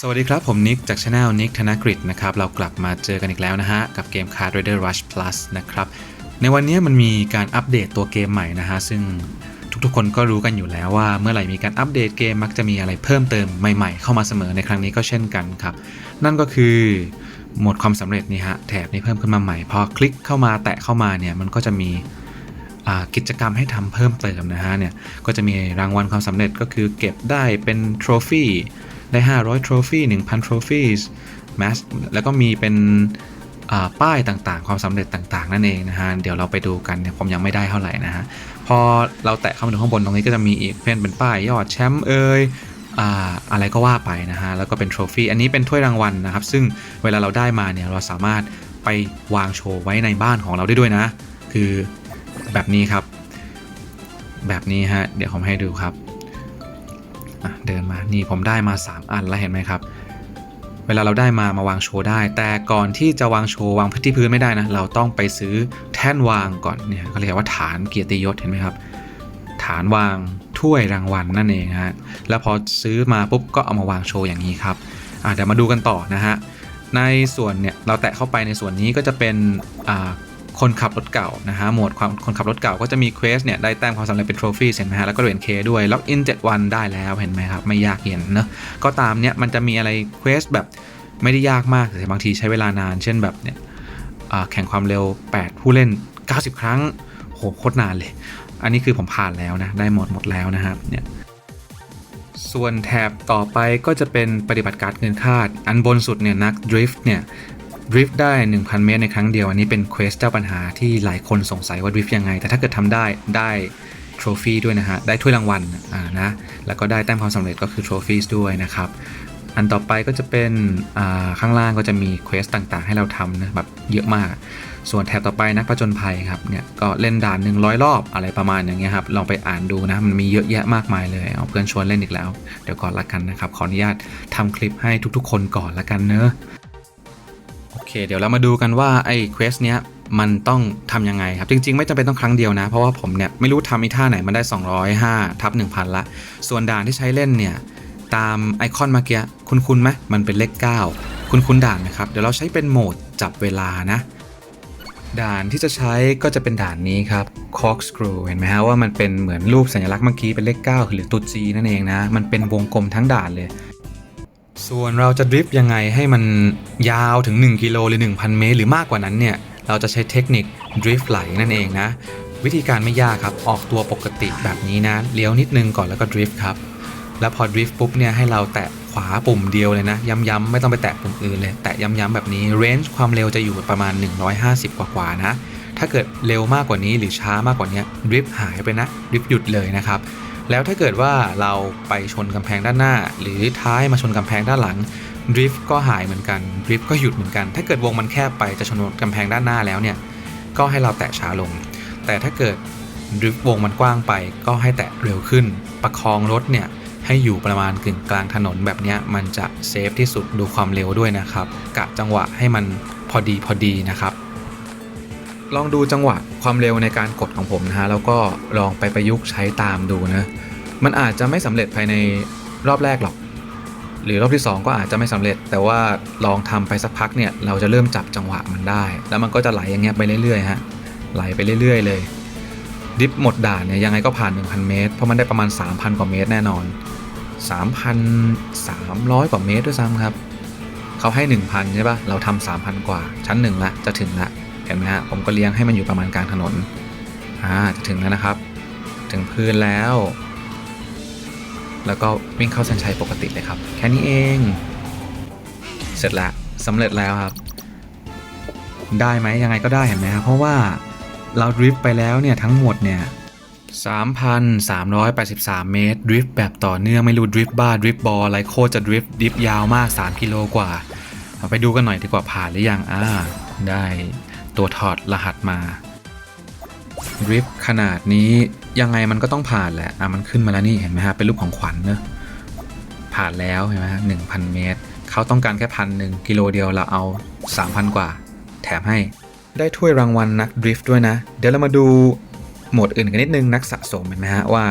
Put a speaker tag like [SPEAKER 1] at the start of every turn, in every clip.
[SPEAKER 1] สวัสดีครับ ผมนิกจากช anel นิกธนกฤษนะครับ เรากลับมาเจอกันอีกแล้วนะฮะ กับเกม Card Raider Rush Plus นะครับ ในวันนี้มันมีการอัปเดตตัวเกมใหม่นะฮะ ซึ่งทุกๆคนก็รู้กันอยู่แล้วว่าเมื่อไหร่มีการอัปเดตเกมมักจะมีอะไรเพิ่มเติมใหม่ๆ เข้ามาเสมอในครั้งนี้ก็เช่นกันครับ นั่นก็คือโหมดความสำเร็จนี่ฮะแถบนี้เพิ่มขึ้นมาใหม่ พอคลิกเข้ามาแตะเข้ามาเนี่ยมันก็จะมีกิจกรรมให้ทำเพิ่มเติมนะฮะเนี่ยก็จะมีรางวัลความสำเร็จก็คือเก็บได้เป็นทรฟี่ ได้ 500ทรฟี่1,000ทรฟี่แมสแล้วก็มีเป็นป้ายต่างๆ ความสำเร็จต่างๆ นั่นเองนะฮะ เดี๋ยวเราไปดูกันเนี่ยผมยังไม่ได้เท่าไหร่นะฮะ พอเราแตะเข้ามาดูข้างบนตรงนี้ก็จะมีอีกเพื่อนเป็นป้ายยอดแชมป์เอ่ยอะไรก็ว่าไปนะฮะ แล้วก็เป็นทรฟี่อันนี้เป็นถ้วยรางวัลนะครับ ซึ่งเวลาเราได้มาเนี่ยเราสามารถไปวางโชว์ไว้ในบ้านของเราได้ด้วยนะ คือแบบนี้ครับ แบบนี้ฮะ เดี๋ยวผมให้ดูครับ อะเดินมานี่ผมได้มา 3 อันแล้วเห็นไหมครับ เวลาเราได้มามาวางโชว์ได้ แต่ก่อนที่จะวางโชว์วางที่พื้นไม่ได้นะเราต้องไปซื้อแท่นวางก่อนเนี่ยเขาเรียกว่าฐานเกียรติยศเห็นไหมครับ ฐานวางถ้วยรางวัลนั่นเองฮะแล้วพอซื้อมาปุ๊บก็เอามาวางโชว์อย่างนี้ครับอะเดี๋ยวมาดูกันต่อนะฮะในส่วนเนี่ยเราแตะเข้าไปในส่วนนี้ก็จะเป็นอ่า คนขับรถเก่านะฮะโหมดความคนขับรถเก่าก็จะมีเควสเนี่ยได้แต้มความสำเร็จเป็นโทรฟี่เห็นไหมฮะแล้วก็เหรียญเคด้วยล็อกอิน7วันได้แล้วเห็นไหมครับไม่ยากเย็นเนอะก็ตามเนี่ยมันจะมีอะไรเควสแบบไม่ได้ยากมากแต่บางทีใช้เวลานาน เช่นแบบเนี่ยแข่งความเร็ว 8 ผู้เล่น 90 ครั้งโหโคตรนานเลย อันนี้คือผมผ่านแล้วนะ ได้หมดหมดแล้วนะครับเนี่ยส่วนแถบต่อไปก็จะเป็นปฏิบัติการเงินคาด อันบนสุดเนี่ยนักดริฟต์เนี่ย ดริฟต์ได้ 1,000 เมตรในครั้งเดียวอันนี้เป็นเควสเจ้าปัญหาที่หลายคนสงสัยว่าดริฟต์ยังไง แต่ถ้าเกิดทำได้ได้ทรฟี่ด้วยนะฮะ ได้ถ้วยรางวัลอ่านะแล้วก็ได้แต้มความสำเร็จก็คือทรฟี่ด้วยนะครับ อันต่อไปก็จะเป็นข้างล่างก็จะมีเควสต่างๆ ให้เราทำนะแบบเยอะมาก ส่วนแถบต่อไปนักผจญภัยครับเนี่ยก็เล่นด่าน 100 รอบอะไรประมาณอย่างเงี้ยครับลองไปอ่านดูนะมันมีเยอะแยะมากมายเลยเอาเพื่อนชวนเล่นอีกแล้ว เดี๋ยวก่อนละกันนะครับขออนุญาตทำคลิปให้ทุกๆ คนก่อนละกันเนอะ เคเดี๋ยวเรามาดูกันว่าไอ้เควสเนี้ยมันต้องทำยังไงครับ จริง ๆ ไม่จำเป็นต้องครั้งเดียวนะ เพราะว่าผมเนี่ยไม่รู้ทำอีท่าไหนมันได้ 205ทับ1,000 ละ ส่วนด่านที่ใช้เล่นเนี่ย ตามไอคอนเมื่อกี้คุณคุณไหมมันเป็นเลข 9 คุณคุณด่านนะครับ เดี๋ยวเราใช้เป็นโหมดจับเวลานะ ด่านที่จะใช้ก็จะเป็นด่านนี้ครับ corkscrew เห็นไหมฮะว่ามันเป็นเหมือนรูปสัญลักษณ์เมื่อกี้เป็นเลข 9 หรือตัว G นั่นเองนะ มันเป็นวงกลมทั้งด่านเลย ส่วนเราจะดริฟต์ยังไงให้มันยาวถึง 1 กิโลหรือ 1,000 เมตร หรือมากกว่านั้นเนี่ย เราจะใช้เทคนิคดริฟต์ไหลนั่นเองนะ วิธีการไม่ยากครับ ออกตัวปกติแบบนี้นะ เลี้ยวนิดนึงก่อนแล้วก็ดริฟต์ครับ แล้วพอดริฟต์ปุ๊บเนี่ยให้เราแตะขวาปุ่มเดียวเลยนะ ย้ำๆไม่ต้องไปแตะปุ่มอื่นเลย แตะย้ำๆแบบนี้เรนจ์ความเร็วจะอยู่ประมาณ 150 กว่าๆนะ ถ้าเกิดเร็วมากกว่านี้หรือช้ามากกว่านี้ดริฟต์หายไปนะดริฟต์หยุดเลยนะครับ แล้วถ้าเกิดว่าเราไปชนกำแพงด้านหน้า หรือท้ายมาชนกำแพงด้านหลังดริฟต์ก็หายเหมือนกันดริฟต์ก็หยุดเหมือนกัน ถ้าเกิดวงมันแคบไปจะชนกำแพงด้านหน้าแล้วเนี่ยก็ให้เราแตะช้าลง แต่ถ้าเกิดดริฟต์วงมันกว้างไป ก็ให้แตะเร็วขึ้น ประคองรถเนี่ยให้อยู่ประมาณกึ่งกลางถนนแบบนี้มันจะเซฟที่สุดดูความเร็วด้วยนะครับกะจังหวะให้มันพอดีพอดีนะครับ ลองดูจังหวะความเร็วในการกดของผมนะฮะแล้วก็ลองไปประยุกต์ใช้ตามดูนะ มันอาจจะไม่สำเร็จภายในรอบแรกหรอก หรือรอบที่ 2 ก็อาจจะไม่สำเร็จ แต่ว่าลองทำไปสักพักเนี่ยเราจะเริ่มจับจังหวะมันได้ แล้วมันก็จะไหลอย่างเงี้ยไปเรื่อยๆฮะไหลไปเรื่อยๆเลย ดิฟหมดด่านเนี่ยยังไงก็ผ่าน 1,000 เมตร เพราะมันได้ประมาณ 3,000 กว่าเมตรแน่นอน 3,300 กว่าเมตรด้วยซ้ำครับเขาให้ 1,000 ใช่ปะเราทำ3,000 กว่าชั้นหนึ่งละจะถึงละ เห็นไหมฮะผมก็เลี้ยงให้มันอยู่ประมาณกลางถนนอ่าจะถึงแล้วนะครับ ถึงพื้นแล้ว แล้วก็วิ่งเข้าเส้นชัยปกติเลยครับ แค่นี้เอง เสร็จแล้วสำเร็จแล้วครับ ได้ไหมยังไงก็ได้เห็นไหมครับเพราะว่าเราดริฟต์ไปแล้วเนี่ยทั้งหมดเนี่ย3,383 เมตรดริฟต์แบบต่อเนื่องไม่รู้ดริฟต์บ้าดริฟต์บอลอะไรโคตรจะดริฟต์ดริฟต์ยาวมาก 3 กิโลกว่าเอาไปดูกันหน่อยดีกว่าผ่านหรือยังอ่าได้ ตัวถอดรหัสมาดริฟขนาดนี้ยังไงมันก็ต้องผ่านแหละ อะมันขึ้นมาแล้วนี่เห็นไหมฮะ เป็นรูปของขวัญเนอะผ่านแล้วเห็นไหมฮะหนึ่งพันเมตร เขาต้องการแค่พันหนึ่งกิโลเดียวเราเอา 3,000 กว่า แถมให้ ได้ถ้วยรางวัลนักดริฟต์ด้วยนะ เดี๋ยวเรามาดูโหมดอื่นกันนิดนึงนักสะสมเห็นไหมฮะว่า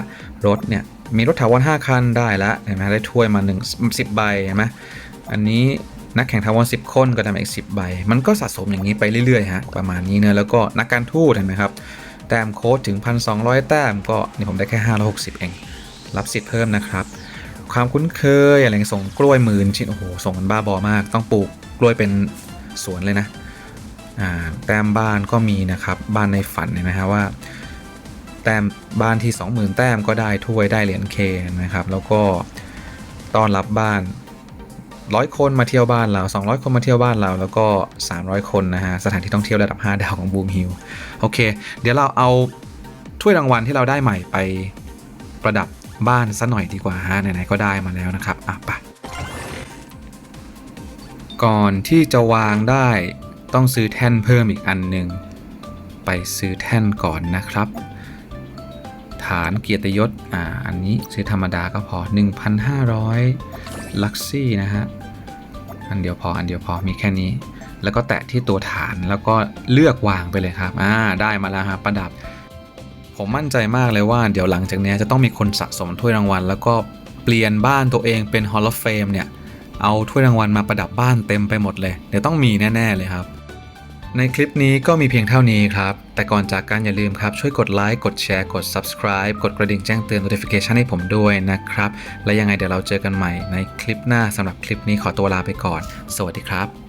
[SPEAKER 1] รถเนี่ยมีรถถาวร5คันได้แล้วเห็นไหมได้ถ้วยมา1 10ใบเห็นไหมอันนี้ นักแข่งทาวอน10คนก็ได้มาอีก10ใบ มันก็สะสมอย่างนี้ไปเรื่อยๆฮะประมาณนี้เนอะแล้วก็นักการทูตเห็นไหมครับแต้มโค้ดถึง 1,200 แต้มก็นี่ผมได้แค่560 เอง รับสิทธิ์เพิ่มนะครับ ความคุ้นเคยอะไรเงี้ยส่งกล้วยหมื่นชิ้นโอ้โหส่งมันบ้าบอมาก ต้องปลูกกล้วยเป็นสวนเลยนะแต้มบ้านก็มีนะครับบ้านในฝันเห็นไหมฮะว่า แต้มบ้านที่ 20,000 แต้มก็ได้ถ้วยได้เหรียญเคนะครับแล้วก็ต้อนรับบ้าน ร้อยคนมาเที่ยวบ้านเรา 200 คนมาเที่ยวบ้านเรา แล้วก็ 300 คนนะฮะ สถานที่ท่องเที่ยวระดับ 5 ดาวของบูมฮิลโอเค เดี๋ยวเราเอาถ้วยรางวัลที่เราได้ใหม่ไปประดับบ้านซะหน่อยดีกว่าฮะ ไหนๆ ก็ได้มาแล้วนะครับ อะไปก่อนที่จะวางได้ต้องซื้อแท่นเพิ่มอีกอันหนึ่งไปซื้อแท่นก่อนนะครับ ฐานเกียรติยศอ่าอันนี้ซื้อธรรมดาก็พอ 1,500 ลักซี่นะฮะ อันเดียวพออันเดียวพอมีแค่นี้ แล้วก็แตะที่ตัวฐานแล้วก็เลือกวางไปเลยครับอ่าได้มาแล้วครับประดับ ผมมั่นใจมากเลยว่าเดี๋ยวหลังจากนี้จะต้องมีคนสะสมถ้วยรางวัล แล้วก็เปลี่ยนบ้านตัวเองเป็น Hall of Fame เนี่ยเอาถ้วยรางวัลมาประดับบ้านเต็มไปหมดเลย เดี๋ยวต้องมีแน่ ๆ เลยครับ ในคลิปนี้ก็มีเพียงเท่านี้ครับ แต่ก่อนจากกันอย่าลืมครับ ช่วยกดไลค์ กดแชร์ กด subscribe กดกระดิ่งแจ้งเตือน notification ให้ผมด้วยนะครับ และยังไงเดี๋ยวเราเจอกันใหม่ในคลิปหน้าสำหรับคลิปนี้ขอตัวลาไปก่อน สวัสดีครับ